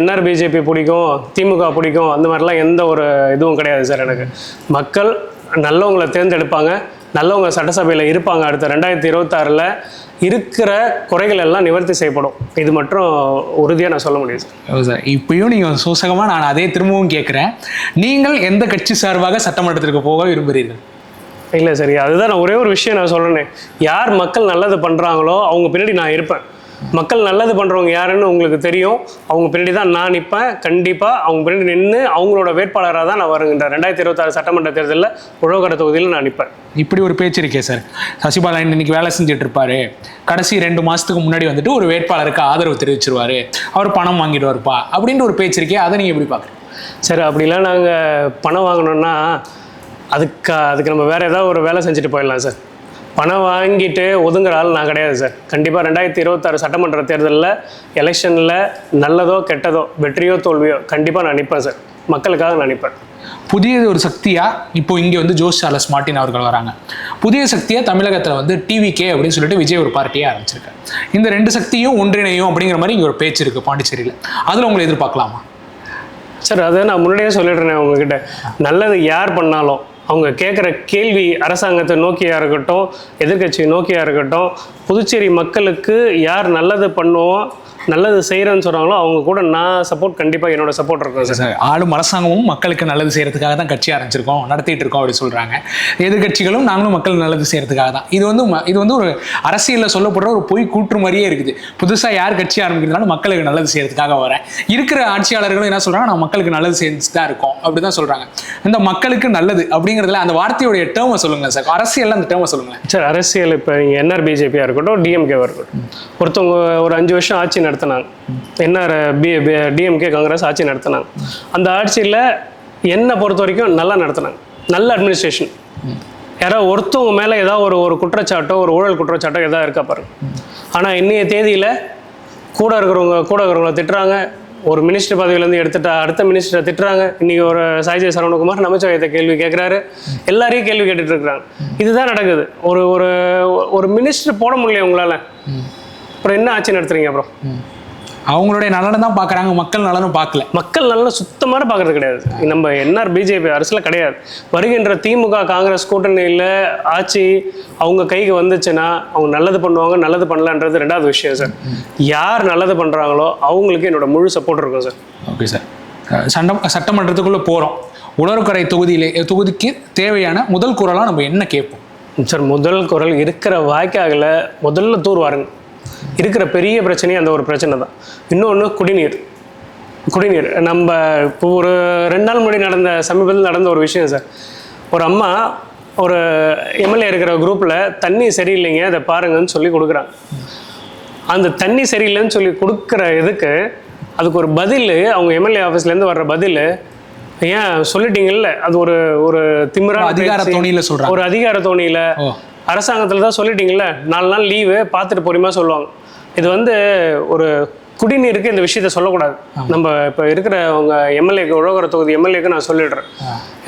என்ஆர் பிஜேபி பிடிக்கும் திமுக பிடிக்கும் அந்த மாதிரிலாம் எந்த ஒரு இதுவும் கிடையாது சார் எனக்கு. மக்கள் நல்லவங்களை தேர்ந்தெடுப்பாங்க நல்லவங்க சட்டசபையில் இருப்பாங்க. அடுத்த ரெண்டாயிரத்தி இருபத்தாறில் இருக்கிற குறைகள் எல்லாம் நிவர்த்தி செய்யப்படும். இது மட்டும் உறுதியாக நான் சொல்ல முடியும் சார். சார். இப்பயும் நீங்கள் சூசகமாக நான் அதே திரும்பவும் கேட்குறேன் நீங்கள் எந்த கட்சி சார்பாக சட்டமன்றத்திற்கு போக விரும்புகிறீர்கள்? இல்லை சரி அதுதான் நான் ஒரே ஒரு விஷயம் நான் சொல்கிறேனே யார் மக்கள் நல்லது பண்ணுறாங்களோ அவங்க பின்னாடி நான் இருப்பேன். மக்கள் நல்லது பண்ணுறவங்க யாருன்னு உங்களுக்கு தெரியும். அவங்க பின்னாடி தான் நான் நிற்பேன் கண்டிப்பாக அவங்க பின்னாடி நின்று அவங்களோட வேட்பாளராக தான் நான் வருகின்ற ரெண்டாயிரத்தி இருபத்தாறு சட்டமன்ற தேர்தலில் உழவகர தொகுதியில் நான் நிற்பேன் இப்படி ஒரு பேச்சு இருக்கே சார். சசிபாலா இன்னைக்கு வேலை செஞ்சுட்டு இருப்பாரு. கடைசி ரெண்டு மாசத்துக்கு முன்னாடி வந்துட்டு ஒரு வேட்பாளருக்கு ஆதரவு தெரிவிச்சிருவாரு. அவர் பணம் வாங்கிட்டு வருப்பா அப்படின்ற ஒரு பேச்சு இருக்கே. அதை நீங்க எப்படி பாக்குறீங்க? சரி அப்படிலாம் நாங்கள் பணம் வாங்கணும்னா அதுக்கு அதுக்கு நம்ம வேறு ஏதாவது ஒரு வேலை செஞ்சுட்டு போயிடலாம் சார். பணம் வாங்கிட்டு ஒதுங்குற ஆள் நான் கிடையாது சார். கண்டிப்பாக ரெண்டாயிரத்தி இருபத்தாறு சட்டமன்ற தேர்தலில் எலெக்ஷனில் நல்லதோ கெட்டதோ வெற்றியோ தோல்வியோ கண்டிப்பாக நான் நிற்பேன் சார். மக்களுக்காக நான் நிற்பேன் புதிய ஒரு சக்தியா இப்போ இங்க வந்து ஜோஸ் சார்லஸ் மார்ட்டின் அவர்கள் வராங்க. புதிய சக்தியா தமிழகத்துல வந்து டிவிகே அப்படின்னு சொல்லிட்டு விஜய் ஒரு பார்ட்டியை ஆரம்பிச்சிருக்காரு. இந்த ரெண்டு சக்தியும் ஒன்றிணையும் அப்படிங்கிற மாதிரி இங்க ஒரு பேச்சு இருக்கு பாண்டிச்சேரியில. அதுல உங்களை எதிர்பார்க்கலாமா? சார் அதை நான் முன்னாடியே சொல்லிடுறேன் உங்ககிட்ட. நல்லது யார் பண்ணாலும் அவங்க கேட்குற கேள்வி அரசாங்கத்தை நோக்கியா இருக்கட்டும் எதிர்கட்சி நோக்கியா இருக்கட்டும் புதுச்சேரி மக்களுக்கு யார் நல்லது பண்ணுவோம் நல்லது செய்கிறேன்னு சொல்கிறாங்களோ அவங்க கூட நான் சப்போர்ட் கண்டிப்பாக என்னோட சப்போர்ட் இருக்கும் சார் ஆளும் அரசாங்கமும் மக்களுக்கு நல்லது செய்யறதுக்காக தான் கட்சி ஆரம்பிச்சிருக்கோம் நடத்திட்டு இருக்கோம் அப்படி சொல்றாங்க. எதிர்கட்சிகளும் நாங்களும் மக்கள் நல்லது செய்யறதுக்காக தான். இது வந்து இது வந்து ஒரு அரசியலில் சொல்லப்படுற ஒரு பொய் கூற்று மாதிரியே இருக்குது. புதுசா யார் கட்சி ஆரம்பிக்கிறதுனால மக்களுக்கு நல்லது செய்யறதுக்காக வரேன். இருக்கிற ஆட்சியாளர்களும் என்ன சொல்றாங்க நான் மக்களுக்கு நல்லது செஞ்சு தான் இருக்கோம். அப்படிதான் சொல்றாங்க. இந்த மக்களுக்கு நல்லது அப்படிங்கிறதுல அந்த வார்த்தையுடைய டேர்மை சொல்லுங்க சார் அரசியல்ல அந்த டேர்மை சொல்லுங்க சார் அரசியல் இப்போ நீங்கள் என்ஆர் பிஜேபியாக இருக்கட்டும் டிஎம்கேவாக இருக்கட்டும். ஒருத்தவங்க ஒரு அஞ்சு வருஷம் ஆட்சி நடத்தினாங்க. என்ஆர் பி டிஎம்கே காங்கிரஸ் ஆட்சி நடத்தினாங்க. அந்த ஆட்சியில் என்னை பொறுத்த வரைக்கும் நல்லா நடத்தினாங்க. நல்ல அட்மினிஸ்ட்ரேஷன் யாரோ ஒருத்தவங்க மேலே ஏதாவது ஒரு ஒரு குற்றச்சாட்டோ ஒரு ஊழல் குற்றச்சாட்டோ எதாவது இருக்கா பாருங்க ஆனால் இன்றைய தேதியில் கூட இருக்கிறவங்க கூட இருக்கிறவங்கள திட்டுறாங்க. ஒரு மினிஸ்டர் பதவியிலேருந்து எடுத்துட்டா அடுத்த மினிஸ்டரை திட்டுறாங்க. இன்னைக்கு ஒரு சாய்ஜி சரவணகுமார் நமச்சிவாயத்தை கேள்வி கேட்குறாரு எல்லாரையும் கேள்வி கேட்டுட்டு இருக்கிறாங்க. இதுதான் நடக்குது. ஒரு ஒரு ஒரு மினிஸ்டர் போட முடியல உங்களால் அப்புறம் என்ன ஆட்சி நடத்துறீங்க அப்புறம் அவங்களுடைய நலனை தான் பார்க்கறாங்க மக்கள் நலனும் பார்க்கல. மக்கள் நல்லா சுத்தமாக பார்க்கறது கிடையாது. நம்ம என்ஆர் பிஜேபி அரசில் கிடையாது. வருகின்ற திமுக காங்கிரஸ் கூட்டணியில் ஆட்சி அவங்க கைக்கு வந்துச்சுன்னா அவங்க நல்லது பண்ணுவாங்க நல்லது பண்ணலான்றது ரெண்டாவது விஷயம் சார் யார் நல்லது பண்ணுறாங்களோ அவங்களுக்கு என்னோட முழு சப்போர்ட் இருக்கும் சார் ஓகே சார் சண்டம் சட்டமன்றத்துக்குள்ள போறோம். உணர்கரை தொகுதியிலே தொகுதிக்கு தேவையான முதல் குரலா நம்ம என்ன கேட்போம்? சார் முதல் குரல் இருக்கிற வாய்க்காகில் முதல்ல தூர் வாருங்க இருக்கிற பெரிய பிரச்சனையே அந்த ஒரு பிரச்சனை தான். இன்னொன்று குடிநீர். குடிநீர். நம்ம இப்போ ஒரு ரெண்டு நாள் முன்னாடி நடந்த சமீபத்தில் நடந்த ஒரு விஷயம் சார். ஒரு அம்மா ஒரு எம்எல்ஏ இருக்கிற குரூப்பில் தண்ணி சரியில்லைங்க அதை பாருங்கன்னு சொல்லி கொடுக்குறாங்க. அந்த தண்ணி சரியில்லைன்னு சொல்லி கொடுக்குற இதுக்கு அதுக்கு ஒரு பதில் அவங்க எம்எல்ஏ ஆஃபீஸ்லேருந்து வர்ற பதில் ஏன் சொல்லிட்டீங்கல்ல? அது ஒரு ஒரு திமிரா அதிகார தோணியில சொல்றாங்க. ஒரு அதிகார தோணியில். அரசாங்கத்தில் தான் சொல்லிட்டீங்கல்ல நாலு நாள் லீவு பார்த்துட்டு பொறுமையாக சொல்லுவாங்க. இது வந்து ஒரு குடிநீருக்கு இந்த விஷயத்த சொல்லக்கூடாது. நம்ம இப்போ இருக்கிற அவங்க எம்எல்ஏக்கு உழவர தொகுதி எம்எல்ஏக்கு நான் சொல்லிடுறேன்.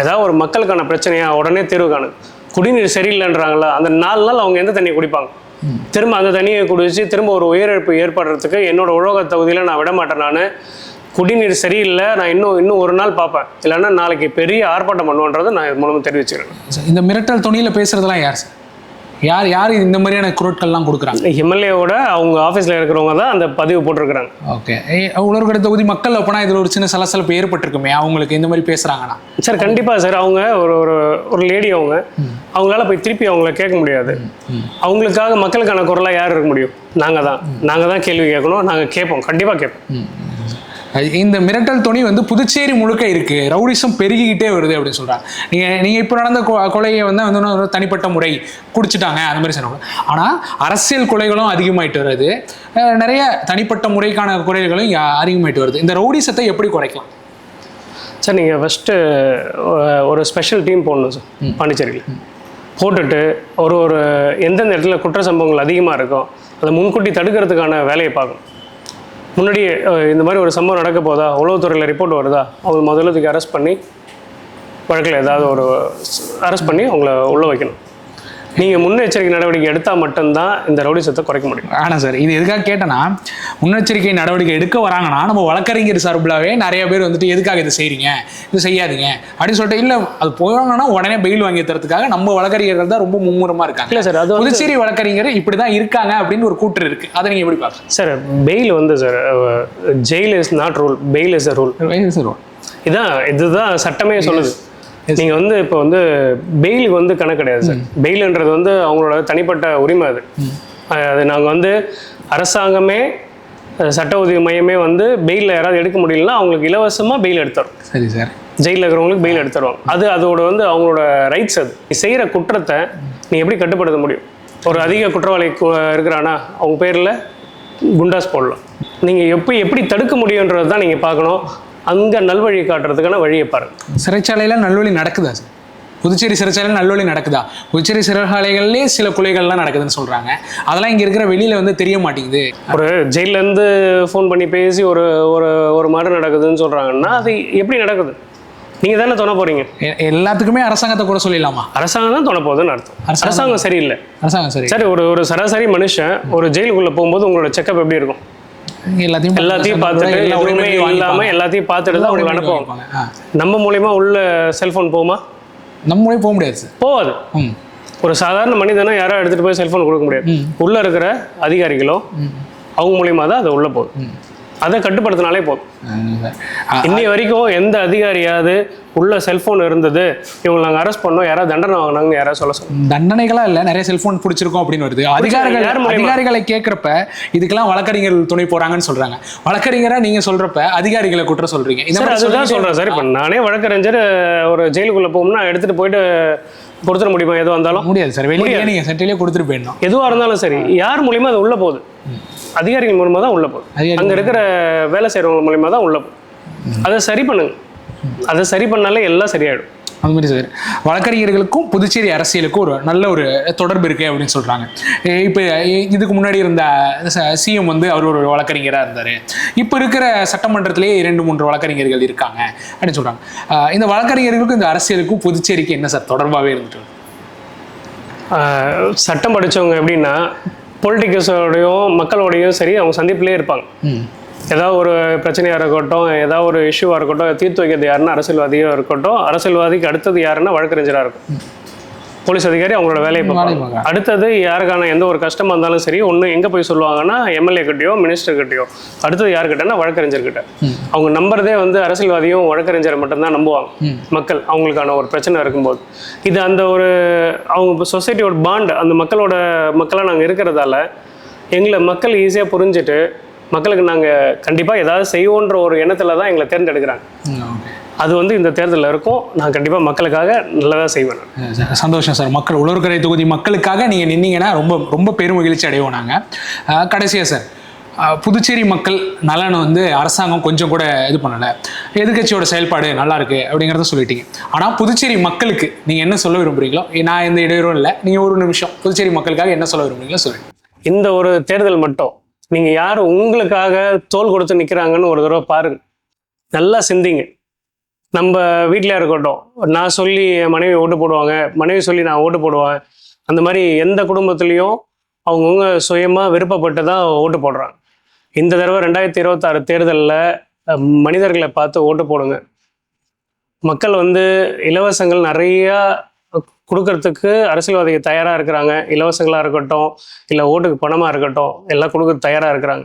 ஏதாவது ஒரு மக்களுக்கான பிரச்சனையா உடனே தீர்வு காணுது. குடிநீர் சரியில்லைன்றாங்களா அந்த நாலு நாள் அவங்க எந்த தண்ணியை குடிப்பாங்க? திரும்ப அந்த தண்ணியை குடிச்சு திரும்ப ஒரு உயிரிழப்பு ஏற்படுறதுக்கு என்னோட உழவக தொகுதியில் நான் விட மாட்டேன் நான். குடிநீர் சரியில்லை நான் இன்னும் இன்னும் ஒரு நாள் பார்ப்பேன். இல்லைன்னா நாளைக்கு பெரிய ஆர்ப்பாட்டம் பண்ணுவேன்றதை நான் இது மூலமாக தெரிவிச்சுக்கிறேன். இந்த மிரட்டல் துணியில பேசுறதெல்லாம் யார் சார்? யார் யார் இந்த மாதிரியான குரட்கள்லாம் கொடுக்குறாங்க? எம்எல்ஏவோட அவங்க ஆஃபீஸில் இருக்கிறவங்க தான் அந்த பதிவு போட்டிருக்கிறாங்க. ஓகே உணர்கடை தொகுதி மக்கள் அப்பனா இதுல ஒரு சின்ன சலசலப்பு ஏற்பட்டிருக்குமே அவங்களுக்கு இந்த மாதிரி பேசுறாங்கன்னா? சார் கண்டிப்பாக சார் அவங்க ஒரு ஒரு ஒரு லேடி அவங்க அவங்களால போய் திருப்பி அவங்கள கேட்க முடியாது. அவங்களுக்காக மக்களுக்கான குரலாக யார் இருக்க முடியும்? நாங்கள் தான். நாங்கள் தான் கேள்வி கேட்கணும் நாங்கள் கேட்போம் கண்டிப்பாக கேட்போம். இந்த மிரட்டல் துணி வந்து புதுச்சேரி முழுக்க இருக்கு. ரவுடிசம் பெருகிக்கிட்டே வருது அப்படின்னு சொல்றாங்க. நீங்க நீங்க இப்போ நடந்த கொ- கொலையை வந்து வந்து ஒரு தனிப்பட்ட முறை குடிச்சிட்டாங்க அந்த மாதிரி சொன்னாங்க. ஆனா அரசியல் கொலைகளும் அதிகமாயிட்டு வருது. நிறைய தனிப்பட்ட முறைக்கான குறைகளும் அதிகமாயிட்டு வருது. இந்த ரவுடிசத்தை எப்படி குறைக்கலாம்? சார் நீங்கள் ஃபஸ்ட்டு ஒரு ஸ்பெஷல் டீம் போடணும் சார் பாண்டிச்சேரியில். போட்டுட்டு ஒரு ஒரு எந்தெந்த இடத்துல குற்ற சம்பவங்கள் அதிகமாக இருக்கோ அதை முன்கூட்டி தடுக்கிறதுக்கான வேலையை பார்க்கணும். முன்னாடியே இந்த மாதிரி ஒரு சம்பவம் நடக்க போதா? உளவுத்துறையில் ரிப்போர்ட் வருதா? அவங்க முதல்ல அரெஸ்ட் பண்ணி வழக்கில் ஏதாவது ஒரு அரெஸ்ட் பண்ணி அவங்கள உள்ளே வைக்கணும். நீங்கள் முன்னெச்சரிக்கை நடவடிக்கை எடுத்தால் மட்டும்தான் இந்த ரவுடிசத்தை குறைக்க முடியும். ஆனா சார். இது எதுக்காக கேட்டேன்னா முன்னெச்சரிக்கை நடவடிக்கை எடுக்க வராங்கன்னா நம்ம வழக்கறிஞர் சார்பிலாவே நிறைய பேர் வந்துட்டு எதுக்காக இதை செய்றீங்க? இது செய்யாதீங்க. அப்படின்னு சொல்லிட்டு இல்ல அது போவாங்கன்னா உடனே பெயில் வாங்கி தரதுக்காக நம்ம வழக்கறிஞர்கள் தான் ரொம்ப மும்முரமா இருக்காங்க. இல்லை சார் அது புதுச்சேரி வழக்கறிஞர் இப்படிதான் இருக்காங்க அப்படின்னு ஒரு கூற்று இருக்கு. அதை நீங்க எப்படி பார்க்கலாம் சார் பெயில் வந்து sir jail is not rule bail is a rule இதான் இதுதான் சட்டமே சொல்லுது. நீங்கள் வந்து இப்போ வந்து பெயிலுக்கு வந்து கணக்கு கிடையாது சார். பெயிலுன்றது வந்து அவங்களோட தனிப்பட்ட உரிமை அது. அது நாங்கள் வந்து அரசாங்கமே சட்ட உதவி மையமே வந்து பெயிலில் யாராவது எடுக்க முடியலன்னா அவங்களுக்கு இலவசமாக பெயில் எடுத்துரும் சரி சார். ஜெயிலில் இருக்கிறவங்களுக்கு பெயில் எடுத்துருவாங்க. அது அதோட வந்து அவங்களோட ரைட்ஸ் அது. நீ செய்கிற குற்றத்தை நீ எப்படி கட்டுப்படுத்த முடியும்? ஒரு அதிக குற்றவாளி இருக்கிறானா அவங்க பேரில் குண்டாஸ் போடலாம். நீங்கள் எப்படி எப்படி தடுக்க முடியுன்றது தான் நீங்கள் பார்க்கணும். அங்கே நல்வழி காட்டுறதுக்கான வழியை பாருங்க சிறைச்சாலையில நல்லொலி நடக்குதா? சார் புதுச்சேரி சிறைச்சாலையில் நல்லொலி நடக்குதா? புதுச்சேரி சிறைச்சாலைகள்லேயே சில கொலைகள்லாம் நடக்குதுன்னு சொல்றாங்க. அதெல்லாம் இங்க இருக்கிற வெளியில வந்து தெரிய மாட்டேங்குது. ஒரு ஜெயிலேருந்து ஃபோன் பண்ணி பேசி ஒரு ஒரு ஒரு மர்டர் நடக்குதுன்னு சொல்கிறாங்கன்னா அது எப்படி நடக்குது? நீங்கள் தானே தொண போகிறீங்க எல்லாத்துக்குமே அரசாங்கத்தை கூட சொல்லிடலாமா? அரசாங்கம் தான் தொண போகுதுன்னு அர்த்தம். அரசாங்கம். அரசாங்கம் சரியில்லை. அரசாங்கம் சரி. சரி ஒரு ஒரு சராசரி மனுஷன் ஒரு ஜெயிலுக்குள்ளே போகும்போது உங்களோட செக்கப் எப்படி இருக்கும்? எல்லாத்தையும் எல்லாத்தையும் பார்த்துட்டு எதுவுமே இல்லாம. எல்லாத்தையும் பார்த்துட்டு தான் எல்லா அவங்களை உரிமையும் அனுப்புவாங்க. நம்ம மூலியமா உள்ள செல்போன் போகுமா? நம்ம மொழி போக முடியாது. போகாது. ஒரு சாதாரண மனிதனை யாரும் எடுத்துட்டு போய் செல்போன் கொடுக்க முடியாது. உள்ள இருக்கிற அதிகாரிகளோ அவங்க மூலியமா தான் அது உள்ள போகுது. அதை கட்டுப்படுத்தினாலே போதும். இன்னி வரைக்கும் எந்த அதிகாரியாவது உள்ள செல்போன் இருந்தது இவங்களை நாங்கள் அரெஸ்ட் பண்ணோம் யாராவது தண்டனை வாங்கினாங்கன்னு யாராவது சொல்ல சொல்லுங்க. தண்டனைகளா இல்ல நிறைய செல்போன் பிடிச்சிருக்கோம் அப்படின்னு வருது. அதிகாரிகள்? அதிகாரிகளை கேட்கறப்ப இதுக்கெல்லாம் வழக்கறிஞர்கள் துணை போறாங்கன்னு சொல்றாங்க. வழக்கறிஞரா நீங்க சொல்றப்ப அதிகாரிகளை குற்றம் சொல்றீங்க. இந்த சார் அதுதான் சொல்றேன் சார். இப்போ நானே வழக்கறிஞர் ஒரு ஜெயிலுக்குள்ள போகணும்னா எடுத்துட்டு போயிட்டு கொடுத்துட முடியுமா? எதுவாக இருந்தாலும் முடியாது சார். வெளியே நீங்க சென்ட்ரலே கொடுத்துட்டு போயிடணும். எதுவாக இருந்தாலும் சரி யார் மூலியமா அது உள்ள போகுது? அதிகாரிகள் மூலியமா தான் உள்ள போகுது. அங்க இருக்கிற வேலை செய்யறவங்க மூலியமா தான் உள்ள போகுது. அதை சரி பண்ணுங்க. அதை சரி பண்ணாலே எல்லாம் சரியாயிடும். அந்த மாதிரி சார் வழக்கறிஞர்களுக்கும் புதுச்சேரி அரசியலுக்கும் ஒரு நல்ல ஒரு தொடர்பு இருக்கு அப்படின்னு சொல்றாங்க. எ- இப்ப இதுக்கு முன்னாடி இருந்த சிஎம் வந்து அவர் ஒரு வழக்கறிஞரா இருந்தாரு. இப்ப இருக்கிற சட்டமன்றத்திலேயே இரண்டு மூன்று வழக்கறிஞர்கள் இருக்காங்க அப்படின்னு சொல்றாங்க. அஹ் இந்த வழக்கறிஞர்களுக்கும் இந்த அரசியலுக்கும் புதுச்சேரிக்கு என்ன சார் தொடர்பாகவே இருந்துட்டு? சட்டம் படிச்சவங்க எப்படின்னா பொலிட்டிக்கல்ஸோடையும் மக்களோடையும் சரி அவங்க சந்திப்பிலே இருப்பாங்க. ஏதாவது ஒரு பிரச்சனையாக இருக்கட்டும் ஏதாவது ஒரு இஷ்யூவாக இருக்கட்டும் தீர்த்து வைக்கிறது யாருன்னா அரசியல்வாதியாக இருக்கட்டும் அரசியல்வாதிக்கு அடுத்தது யாருன்னா வழக்கறிஞராக இருக்கும். போலீஸ் அதிகாரி அவங்களோட வேலையை பார்ப்பாங்க. அடுத்தது யாருக்கான எந்த ஒரு கஷ்டமாக இருந்தாலும் சரி ஒன்று எங்கே போய் சொல்லுவாங்கன்னா எம்எல்ஏ கிட்டயோ மினிஸ்டர் கிட்டயோ. அடுத்தது யாருக்கிட்டனா வழக்கறிஞர்கிட்ட அவங்க நம்புறதே வந்து அரசியல்வாதியும் வழக்கறிஞரை மட்டும்தான் நம்புவாங்க. மக்கள் அவங்களுக்கான ஒரு பிரச்சனை இருக்கும்போது. இது அந்த ஒரு அவங்க சொசைட்டியோட பாண்ட் அந்த மக்களோட மக்களாக நாங்கள் இருக்கிறதால எங்களை மக்கள் ஈஸியாக புரிஞ்சுட்டு மக்களுக்கு நாங்கள் கண்டிப்பாக ஏதாவது செய்வோன்ற ஒரு எண்ணத்தில் தான் எங்களை தேர்ந்தெடுக்கிறாங்க. அது வந்து இந்த தேர்தலில் இருக்கும். நான் கண்டிப்பாக மக்களுக்காக நல்லதாக செய்வேன் சந்தோஷம் சார். மக்கள் உழவர்கரை தொகுதி மக்களுக்காக நீங்க நின்னீங்கன்னா ரொம்ப ரொம்ப பெருமகிழ்ச்சி அடைவோம் நாங்க. அஹ் கடைசியா சார் புதுச்சேரி மக்கள் நலனை வந்து அரசாங்கம் கொஞ்சம் கூட இது பண்ணல. எதிர்க்கட்சியோட செயல்பாடு நல்லா இருக்கு அப்படிங்கிறத சொல்லிட்டீங்க. ஆனா புதுச்சேரி மக்களுக்கு நீங்க என்ன சொல்ல விரும்புறீங்களோ நான் எந்த இடையூறும் இல்லை. நீங்க ஒரு நிமிஷம் புதுச்சேரி மக்களுக்காக என்ன சொல்ல விரும்புறீங்களோ சொல்லுங்க. இந்த ஒரு தேர்தல் மட்டும் நீங்கள் யார் உங்களுக்காக தோல் கொடுத்து நிற்கிறாங்கன்னு ஒரு தடவை பாருங்க. நல்லா சிந்திங்க. நம்ம வீட்டில் இருக்கட்டும். நான் சொல்லி என் மனைவி ஓட்டு போடுவாங்க. மனைவி சொல்லி நான் ஓட்டு போடுவேன். அந்த மாதிரி எந்த குடும்பத்துலேயும் அவங்கவுங்க சுயமாக விருப்பப்பட்டு தான் ஓட்டு போடுறாங்க. இந்த தடவை ரெண்டாயிரத்தி இருபத்தாறு தேர்தலில் மனிதர்களை பார்த்து ஓட்டு போடுங்க. மக்கள் வந்து இலவசங்கள் நிறையா கொடுக்கறதுக்கு அரசியல்வாதிகள் தயாராக இருக்கிறாங்க. இலவசங்களாக இருக்கட்டும் இல்லை ஓட்டுக்கு பணமாக இருக்கட்டும் எல்லாம் கொடுக்க தயாராக இருக்கிறாங்க.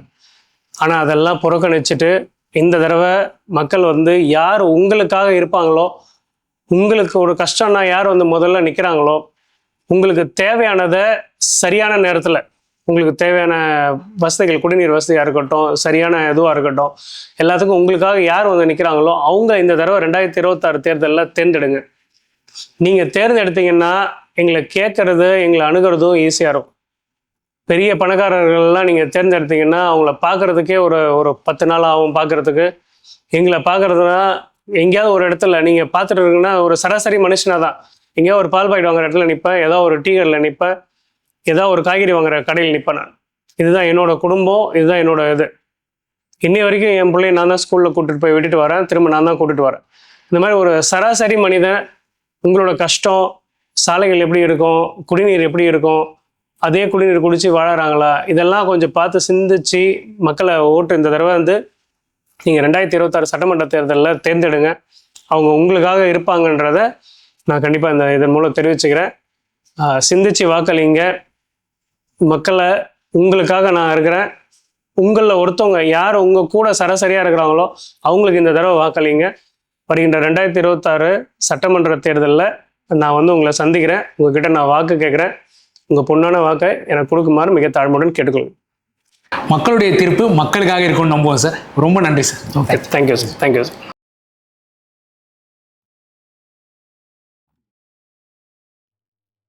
ஆனால் அதெல்லாம் புறக்கணிச்சிட்டு இந்த தடவை மக்கள் வந்து யார் உங்களுக்காக இருப்பாங்களோ உங்களுக்கு ஒரு கஷ்டம்னா யார் வந்து முதல்ல நிற்கிறாங்களோ உங்களுக்கு தேவையானதை சரியான நேரத்தில் உங்களுக்கு தேவையான வசதிகள் குடிநீர் வசதியாக இருக்கட்டும் சரியான இதுவாக இருக்கட்டும் எல்லாத்துக்கும் உங்களுக்காக யார் வந்து நிற்கிறாங்களோ அவங்க இந்த தடவை ரெண்டாயிரத்தி இருபத்தாறு தேர்தலில் தேர்ந்தெடுங்க. நீங்கள் தேர்ந்தெடுத்தீங்கன்னா எங்களை கேட்கறது எங்களை அணுகிறதும் ஈஸியாக இருக்கும். பெரிய பணக்காரர்கள்லாம் நீங்கள் தேர்ந்தெடுத்தீங்கன்னா அவங்கள பார்க்கறதுக்கே ஒரு ஒரு பத்து நாள் ஆகும் பார்க்குறதுக்கு எங்களை பார்க்குறதுனா எங்கேயாவது ஒரு இடத்துல நீங்கள் பார்த்துட்டு இருக்கீங்கன்னா ஒரு சராசரி மனுஷனாக தான். எங்கேயாவது ஒரு பால் பாக்கெட் வாங்குற இடத்துல நிற்பேன் ஏதோ ஒரு டீ கடையில் நிற்பேன் ஏதோ ஒரு காய்கறி வாங்குற கடையில் நிற்பேன் நான். இதுதான் என்னோட குடும்பம் இதுதான் என்னோட இது. இன்னி வரைக்கும் என் பிள்ளைய நான் தான் ஸ்கூலில் கூட்டிகிட்டு போய் விட்டுட்டு வரேன் திரும்ப நான் தான் கூட்டிட்டு வரேன். இந்த மாதிரி ஒரு சராசரி மனிதன் உங்களோட கஷ்டம் சாலைகள் எப்படி இருக்கும் குடிநீர் எப்படி இருக்கும் அதே குடிநீர் குடித்து வாழறாங்களா? இதெல்லாம் கொஞ்சம் பார்த்து சிந்திச்சு மக்களை ஓட்டு இந்த தடவை வந்து நீங்கள் ரெண்டாயிரத்தி இருபத்தாறு சட்டமன்ற தேர்தலில் தேர்ந்தெடுங்க. அவங்க உங்களுக்காக இருப்பாங்கன்றத நான் கண்டிப்பாக இந்த இதன் மூலம் தெரிவிச்சுக்கிறேன். சிந்திச்சு வாக்களிங்க. மக்களை உங்களுக்காக நான் இருக்கிறேன். உங்களில் ஒருத்தவங்க யார் உங்கள் கூட சராசரியாக இருக்கிறாங்களோ அவங்களுக்கு இந்த தடவை வாக்களிங்க. வருகின்ற ரெண்டாயிரத்தி இருபத்தாறு சட்டமன்ற தேர்தலில் நான் வந்து உங்களை சந்திக்கிறேன். உங்ககிட்ட நான் வாக்கு கேட்குறேன். உங்கள் பொண்ணான வாக்கை எனக்கு கொடுக்குமாறு மிக தாழ்மையுடன் கேட்டுக்கொள்ளுங்க மக்களுடைய தீர்ப்பு மக்களுக்காக இருக்கும்னு நம்புவோம் சார். ரொம்ப நன்றி sir. Okay thank you sir thank you sir